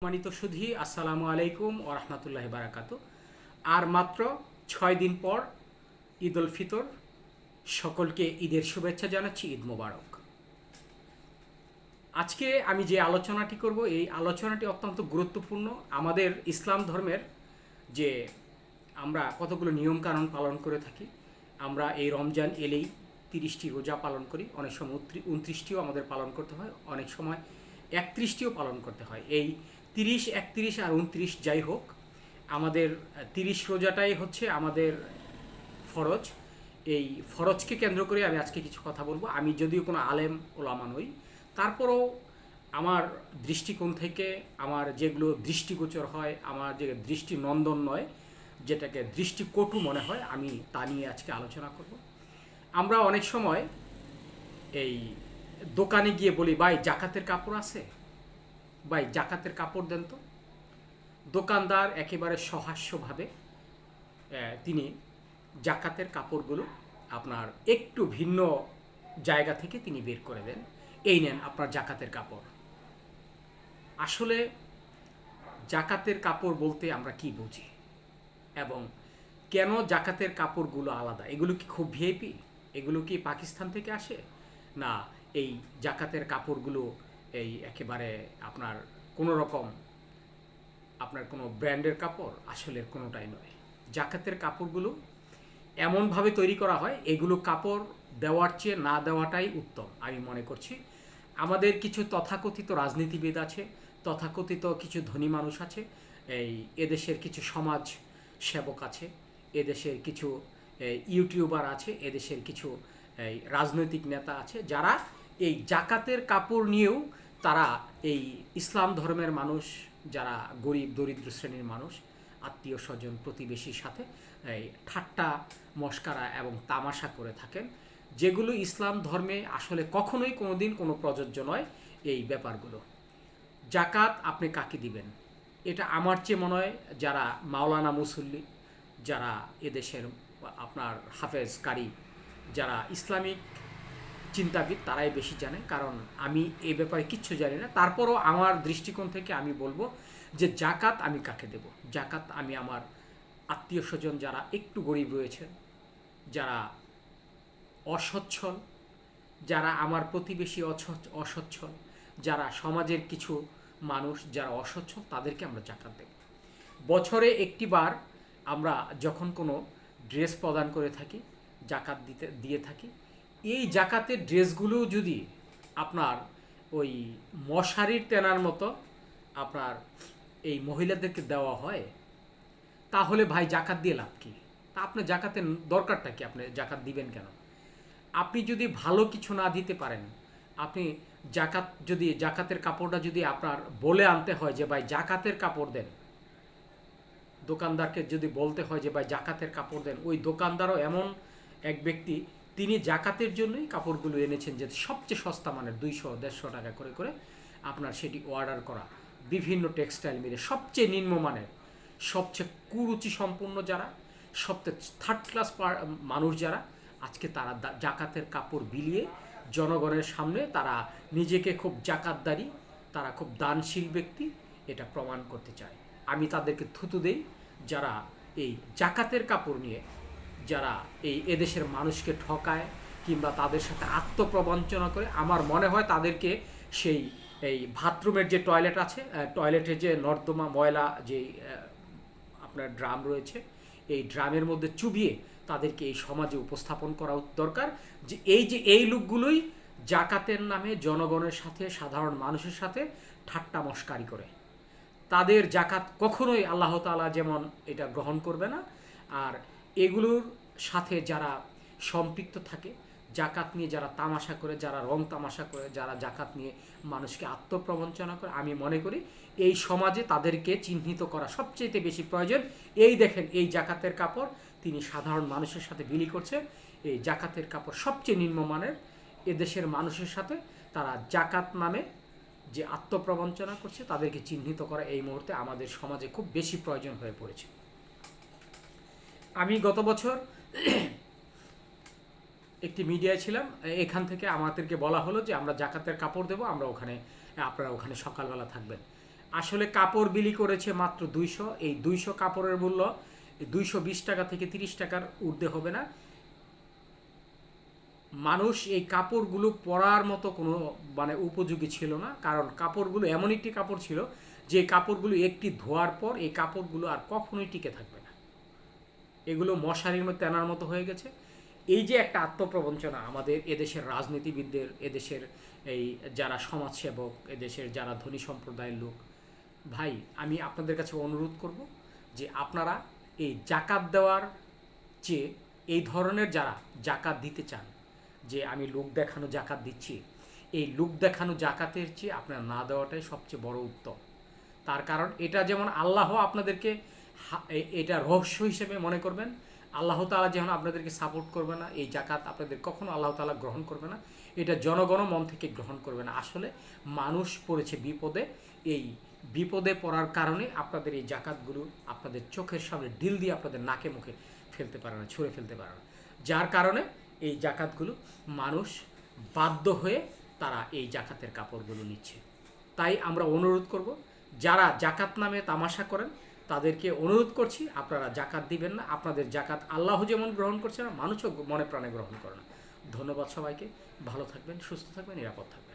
সম্মানিত সুধী, আসসালামু আলাইকুম ও রহমতুল্লাহ বারাকাতু। আর মাত্র ছয় দিন পর ঈদ উল ফিতর। সকলকে ঈদের শুভেচ্ছা জানাচ্ছি, ঈদ মোবারক। আজকে আমি যে আলোচনাটি করব, এই আলোচনাটি অত্যন্ত গুরুত্বপূর্ণ। আমাদের ইসলাম ধর্মের যে আমরা কতগুলো নিয়মকানুন পালন করে থাকি, আমরা এই রমজান এলেই তিরিশটি রোজা পালন করি, অনেক সময় উনত্রিশটিও আমাদের পালন করতে হয়, অনেক সময় একত্রিশটিও পালন করতে হয়। এই তিরিশ, একত্রিশ আর উনত্রিশ যাই হোক, আমাদের তিরিশ রোজাটাই হচ্ছে আমাদের ফরজ। এই ফরজকে কেন্দ্র করে আমি আজকে কিছু কথা বলব। আমি যদিও কোনো আলেম, ওলামা নই। তারপরও আমার দৃষ্টিকোণ থেকে, আমার যেগুলো দৃষ্টিগোচর হয়, আমার যে দৃষ্টি নন্দন নয়, যেটাকে দৃষ্টিকটু মনে হয়, আমি তা নিয়ে আজকে আলোচনা করব। আমরা অনেক সময় এই দোকানে গিয়ে বলি, ভাই, জাকাতের কাপড় আছে? ভাই জাকাতের কাপড় দেন তো। দোকানদার একেবারে সহাস্যভাবে তিনি জাকাতের কাপড়গুলো আপনার একটু ভিন্ন জায়গা থেকে তিনি বের করে দেন। এই নেন আপনার জাকাতের কাপড়। আসলে জাকাতের কাপড় বলতে আমরা কি বুঝি? এবং কেন জাকাতের কাপড়গুলো আলাদা? এগুলো কি খুব ভিআইপি? এগুলো কি পাকিস্তান থেকে আসে? না, এই জাকাতের কাপড়গুলো এই একেবারে আপনার কোনো রকম, আপনার কোনো ব্র্যান্ডের কাপড় আসলে কোনোটাই নয়। জাকাতের কাপড়গুলো এমনভাবে তৈরি করা হয়, এগুলো কাপড় দেওয়ার চেয়ে না দেওয়াটাই উত্তম, আমি মনে করছি। আমাদের কিছু তথাকথিত রাজনীতিবিদ আছে, তথাকথিত কিছু ধনী মানুষ আছে, এই এদেশের কিছু সমাজ সেবক আছে, এদেশের কিছু ইউটিউবার আছে, এদেশের কিছু রাজনৈতিক নেতা আছে, যারা এই জাকাতের কাপড় নিয়েও তারা এই ইসলাম ধর্মের মানুষ, যারা গরিব, দরিদ্র শ্রেণির মানুষ, আত্মীয় স্বজন, প্রতিবেশীর সাথে এই ঠাট্টা, মস্কারা এবং তামাশা করে থাকেন, যেগুলো ইসলাম ধর্মে আসলে কখনোই কোনোদিন কোনো প্রযোজ্য নয় এই ব্যাপারগুলো। জাকাত আপনি কাকে দিবেন? এটা আমার চেয়ে মনে হয় যারা মাওলানা মুসল্লি, যারা এদেশের আপনার হাফেজ কারি, যারা ইসলামিক চিন্তাবিদ তারাই বেশি জানে, কারণ আমি এই ব্যাপারে কিচ্ছু জানি না। তারপরও আমার দৃষ্টিকোণ থেকে আমি বলব যে জাকাত আমি কাকে দেব? জাকাত আমি আমার আত্মীয় স্বজন যারা একটু গরিব রয়েছেন যারা অসচ্ছল, যারা আমার প্রতিবেশী অসচ্ছল, যারা সমাজের কিছু মানুষ যারা অসচ্ছল, তাদেরকে আমরা জাকাত দেব। বছরে একটি বার আমরা যখন কোনো ড্রেস প্রদান করে থাকি, জাকাত দিতে, দিয়ে থাকি এই জাকাতের ড্রেসগুলো যদি আপনার ওই মশারির তেনার মতো আপনার এই মহিলাদেরকে দেওয়া হয়, তাহলে ভাই জাকাত দিয়ে লাভ কী? তা আপনি জাকাতের দরকারটা কি? আপনি জাকাত দিবেন কেন? আপনি যদি ভালো কিছু না দিতে পারেন, আপনি জাকাত যদি, জাকাতের কাপড়টা যদি আপনার বলে আনতে হয় যে ভাই জাকাতের কাপড় দেন, দোকানদারকে যদি বলতে হয় যে ভাই জাকাতের কাপড় দেন, ওই দোকানদারও এমন এক ব্যক্তি তিনি জাকাতের জন্যই কাপড়গুলো এনেছেন যে সবচেয়ে সস্তা মানের দুইশো, দেড়শো টাকা করে করে আপনার সেটি অর্ডার করা। বিভিন্ন টেক্সটাইল মিলে সবচেয়ে নিম্নমানের সবচেয়ে কুরুচি সম্পূর্ণ যারা, সবচেয়ে থার্ড ক্লাস মানুষ যারা, আজকে তারা জাকাতের কাপড় বিলিয়ে জনগণের সামনে তারা নিজেকে খুব জাকাতদারি, তারা খুব দানশীল ব্যক্তি, এটা প্রমাণ করতে চায়। আমি তাদেরকে থুতু দেই, যারা এই জাকাতের কাপড় নিয়ে যারা এই এদেশের মানুষকে ঠকায় কিংবা তাদের সাথে আত্মপ্রবঞ্চনা করে, আমার মনে হয় তাদেরকে সেই, এই বাথরুমের যে টয়লেট আছে টয়লেটের যে নর্দমা ময়লা যে আপনার ড্রাম রয়েছে, এই ড্রামের মধ্যে চুবিয়ে তাদেরকে এই সমাজে উপস্থাপন করা দরকার যে এই যে এই লোকগুলোই জাকাতের নামে জনগণের সাথে, সাধারণ মানুষের সাথে ঠাট্টা মস্কারি করে। তাদের জাকাত কখনোই আল্লাহ তাআলা যেমন এটা গ্রহণ করবে না, আর এগুলোর সাথে যারা সম্পৃক্ত থাকে, জাকাত নিয়ে যারা তামাশা করে, যারা রং তামাশা করে, যারা জাকাত নিয়ে মানুষকে আত্মপ্রবঞ্চনা করে, আমি মনে করি এই সমাজে তাদেরকে চিহ্নিত করা সবচেয়ে বেশি প্রয়োজন। এই দেখেন, এই জাকাতের কাপড় তিনি সাধারণ মানুষের সাথে বিলি করছে। এই জাকাতের কাপড় সবচেয়ে নিম্নমানের এদেশের মানুষের সাথে তারা জাকাত নামে যে আত্মপ্রবঞ্চনা করছে, তাদেরকে চিহ্নিত করা এই মুহূর্তে আমাদের সমাজে খুব বেশি প্রয়োজন হয়ে পড়েছে। আমি গত বছর একটি মিডিয়ায় ছিলাম, এখান থেকে আমাদেরকে বলা হলো যে আমরা জাকাতের কাপড় দেবো, আমরা ওখানে, আপনারা ওখানে সকালবেলা থাকবেন। আসলে কাপড় বিলি করেছে মাত্র দুইশো, এই দুইশো কাপড়ের মূল্য দুইশো বিশ টাকা থেকে তিরিশ টাকার ঊর্ধ্বে হবে না। মানুষ এই কাপড়গুলো পরার মতো কোনো মানে উপযোগী ছিল না, কারণ কাপড়গুলো এমন একটি কাপড় ছিল যে কাপড়গুলো একটি ধোয়ার পর এই কাপড়গুলো আর কখনোই টিকে থাকবে না। এগুলো মশারির মধ্যে আনার মতো হয়ে গেছে। এই যে একটা আত্মপ্রবঞ্চনা আমাদের এদেশের রাজনীতিবিদদের, এদেশের এই যারা সমাজসেবক, এদেশের যারা ধনী সম্প্রদায়ের লোক, ভাই, আমি আপনাদের কাছে অনুরোধ করব যে আপনারা এই জাকাত দেওয়ার চেয়ে এই ধরনের যারা জাকাত দিতে চান, যে আমি লোক দেখানো জাকাত দিচ্ছি, এই লোক দেখানো জাকাতের চেয়ে আপনার না দেওয়াটাই সবচেয়ে বড় উত্তম। তার কারণ এটা যেমন আল্লাহ আপনাদেরকে এটা রহস্য হিসেবে মনে করবেন। আল্লাহ তাআলা যেমন আপনাদেরকে সাপোর্ট করবে না, এই জাকাত আপনাদের কখনো আল্লাহ তাআলা গ্রহণ করবে না, এটা জনগণ মন থেকে গ্রহণ করবে না। আসলে মানুষ পড়েছে বিপদে, এই বিপদে পড়ার কারণে আপনাদের এই জাকাতগুলো আপনাদের চোখের সামনে ডিল দিয়ে আপনাদের নাকে মুখে ফেলতে পারে না, ছুঁড়ে ফেলতে পারে না। যার কারণে এই জাকাতগুলো মানুষ বাধ্য হয়ে তারা এই জাকাতের কাপড়গুলো নিচ্ছে। তাই আমরা অনুরোধ করব, যারা জাকাত নামে তামাশা করেন তাদেরকে অনুরোধ করছি, আপনারা জাকাত দিবেন না। আপনাদের জাকাত আল্লাহ যেমন গ্রহণ করছে না, মানুষও মনে প্রাণে গ্রহণ করে না। ধন্যবাদ সবাইকে। ভালো থাকবেন, সুস্থ থাকবেন, নিরাপদ থাকবেন।